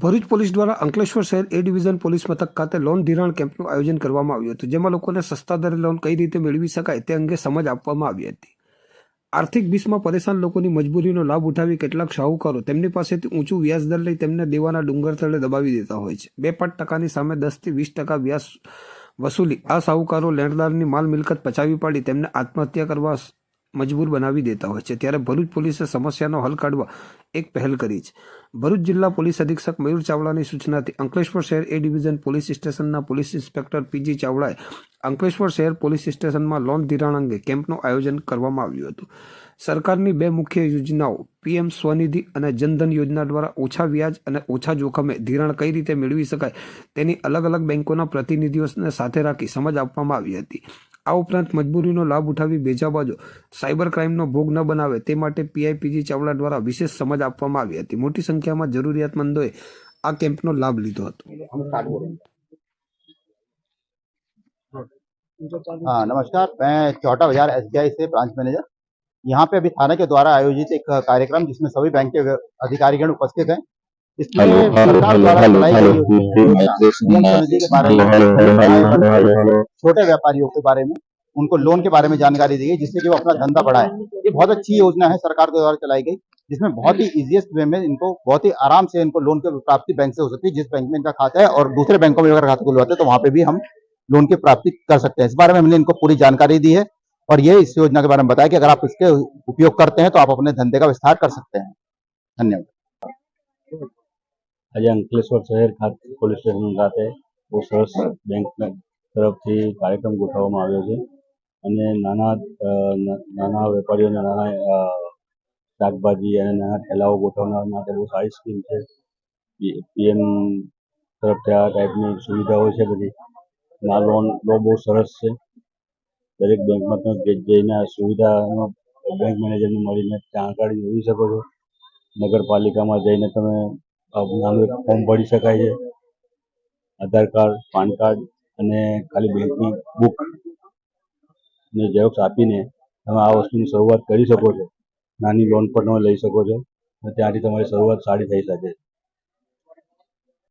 Bharuch police દ્વારા અંકલેશ્વર શહેર A division police મથક ખાતે લોન ધિરાણ કેમ્પનું આયોજન કરવામાં આવ્યું હતું, જેમાં લોકોને સસ્તા દરે લોન કઈ રીતે મેળવી શકાય તે અંગે સમજ આપવામાં આવી હતી. આર્થિક બીસમાં પરેશાન લોકોની મજબૂરીનો લાભ ઉઠાવી કેટલાક શાહુકારો તેમની પાસેથી ઊંચું વ્યાજ દર લઈ તેમને દેવાના ડુંગર તળે દબાવી દેતા હોય છે. બે પાંચ ટકાની સામે દસથી વીસ ટકા વ્યાજ વસૂલી આ શાહુકારો લેણદારની માલ મિલકત પચાવી પાડી તેમને આત્મહત્યા કરવા મજબૂર બનાવી દેતા હોય છે. ત્યારે ભરૂચ પોલીસે સમસ્યાનો હલ કાઢવા એક પહેલ કરી છે. ભરૂચ જિલ્લા પોલીસ અધિક્ષક મયુર ચાવડાની સૂચનાથી અંકલેશ્વર શહેર એ ડિવિઝન પોલીસ સ્ટેશનના પોલીસ ઇન્સ્પેક્ટર પીજી ચાવડાએ અંકલેશ્વર શહેર પોલીસ સ્ટેશનમાં લોન ધિરાણ અંગે કેમ્પનું આયોજન કરવામાં આવ્યું હતું. સરકારની બે મુખ્ય યોજનાઓ, પીએમ સ્વનિધિ અને જનધન યોજના દ્વારા ઓછા વ્યાજ અને ઓછા જોખમે ધિરાણ કઈ રીતે મેળવી શકાય તેની અલગ અલગ બેંકોના પ્રતિનિધિઓને સાથે રાખી સમજ આપવામાં આવી હતી. આ ઉપરાંત મજબૂરીનો લાભ ઉઠાવી બેજાબાજો સાયબર ક્રાઇમનો ભોગ ન બનાવે તે માટે પીઆઈપીજી ચાવડા દ્વારા વિશેષ સમજ આપવામાં આવી હતી મોટી સંખ્યામાં જરૂરિયાતમંદોએ આ કેમ્પનો લાભ લીધો હતો हाँ नमस्कार मैं चौटा बाजार एसबीआई से ब्रांच मैनेजर यहाँ पे अभी थाने के द्वारा आयोजित एक कार्यक्रम जिसमें सभी बैंक के अधिकारीगण उपस्थित हैं सरकार द्वारा हेलो छोटे व्यापारियों के बारे में उनको लोन के बारे में जानकारी दी गई जिससे कि वो अपना धंधा बढ़ाए। ये बहुत अच्छी योजना है सरकार के द्वारा चलाई गई जिसमें बहुत ही इजिएस्ट वे में इनको बहुत ही आराम से इनको लोन की प्राप्ति बैंक से हो सकती है जिस बैंक में इनका खाता है और दूसरे बैंकों में अगर खाता खुलवाते हैं तो वहाँ पे भी हम लोन की प्राप्ति कर सकते हैं। इस बारे में हमने इनको पूरी जानकारी दी है और ये इस योजना के बारे में बताया कि अगर आप इसके उपयोग करते हैं तो आप अपने धंधे का विस्तार कर सकते हैं। धन्यवाद। આજે અંકલેશ્વર શહેર ખાતે પોલીસ સ્ટેશન ખાતે બહુ સરસ બેંક તરફથી કાર્યક્રમ ગોઠવવામાં આવ્યો છે. અને નાના નાના વેપારીઓને નાના શાકભાજી અને નાના ઠેલાઓ ગોઠવનાર માટે બહુ સારી સ્કીમ છે. પીએમ તરફથી આ ટાઈપની સુવિધાઓ છે બધી. આ લોન લો બહુ સરસ છે. દરેક બેંકમાં તમે જઈને સુવિધાનો બેંક મેનેજરને મળીને જાણકારી મેળવી શકો છો. નગરપાલિકામાં જઈને તમે નાનું ફોર્મ ભરી શકાય છે. આધાર કાર્ડ, પાન કાર્ડ અને ખાલી બેંકની બુક ને ઝેરોક્ષ આપીને તમે આ વસ્તુની શરૂઆત કરી શકો છો. નાની લોન પણ તમે લઈ શકો છો. અને ત્યાંથી તમારી શરૂઆત સારી થઈ શકે છે.